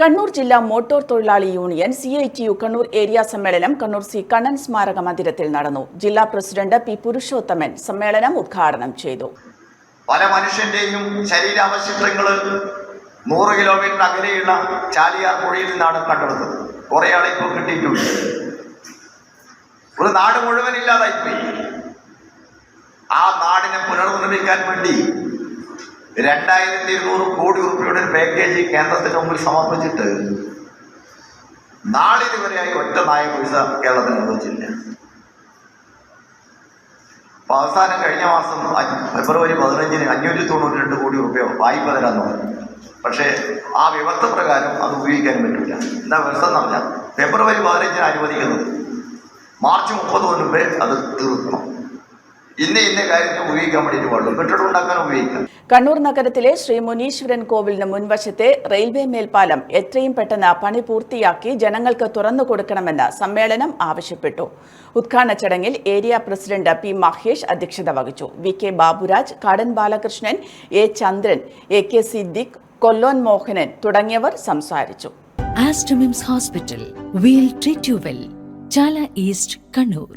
കണ്ണൂർ ജില്ലാ മോട്ടോർ തൊഴിലാളി union C I T U Kannur area സമ്മേളനം കണ്ണൂർ സി കണ്ണൻ സ്മാരക മന്ദിരത്തിൽ നടന്നു. ജില്ലാ പ്രസിഡന്റ് പി പുരുഷോത്തമൻ സമ്മേളനം ഉദ്ഘാടനം ചെയ്തു. പല മനുഷ്യന്റെയും ശരീരാവശിഷ്ടങ്ങൾ നൂറ് കിലോമീറ്റർ അകലെയുള്ള ചാലിയാർ പുഴയിൽ നിന്നാണ് കണ്ടെടുത്തത് കുറെ ആളെ ഇപ്പോൾ കിട്ടിയിട്ടുണ്ട്. ഒരു നാട് മുഴുവൻ ഇല്ലാതായിപ്പോയി. ആ നാടിനെ പുനർനിർമ്മിക്കാൻ വേണ്ടി രണ്ടായിരത്തി ഇരുന്നൂറ് കോടി റുപ്യയുടെ പാക്കേജ് കേന്ദ്രത്തിന് മുമ്പിൽ സമർപ്പിച്ചിട്ട് നാളിതുവരെയായി ഒറ്റ നായ പൈസ കേരളത്തിന് അനുവദിച്ചില്ല അപ്പൊ അവസാനം കഴിഞ്ഞ മാസം ഫെബ്രുവരി പതിനഞ്ചിന് അഞ്ഞൂറ്റി തൊണ്ണൂറ്റി രണ്ട് കോടി രൂപയോ വായ്പ തരാന്ന് പറഞ്ഞു പക്ഷേ ആ വ്യവസ്ഥ പ്രകാരം അത് ഉപയോഗിക്കാൻ പറ്റില്ല. എന്താ വ്യവസ്ഥ എന്ന് പറഞ്ഞാൽ ഫെബ്രുവരി പതിനഞ്ചിന് അനുവദിക്കുന്നത്. മാർച്ച് മുപ്പത് മുൻപേ അത് തീർക്കണം. ഇന്ന ഇന്ന കാര്യത്തിന് ഉപയോഗിക്കാൻ വേണ്ടിയിട്ട് പാടുള്ളൂ. കെട്ടിടം ഉണ്ടാക്കാൻ ഉപയോഗിക്കാം. കണ്ണൂർ നഗരത്തിലെ ശ്രീ മുനീശ്വരൻ കോവിലിന് മുൻവശത്തെ റെയിൽവേ മേൽപ്പാലം എത്രയും പെട്ടെന്ന് പണി പൂർത്തിയാക്കി ജനങ്ങൾക്ക് തുറന്നു കൊടുക്കണമെന്ന് സമ്മേളനം ആവശ്യപ്പെട്ടു. ഉദ്ഘാടന ചടങ്ങിൽ ഏരിയ പ്രസിഡന്റ് പി മഹേഷ് അധ്യക്ഷത വഹിച്ചു. V K Baburaj Kadan Balakrishnan A Chandran A K Siddique Kollon Mohanan തുടങ്ങിയവർ സംസാരിച്ചു. Aster MIMS hospital. We'll treat you well Chala east Kannur.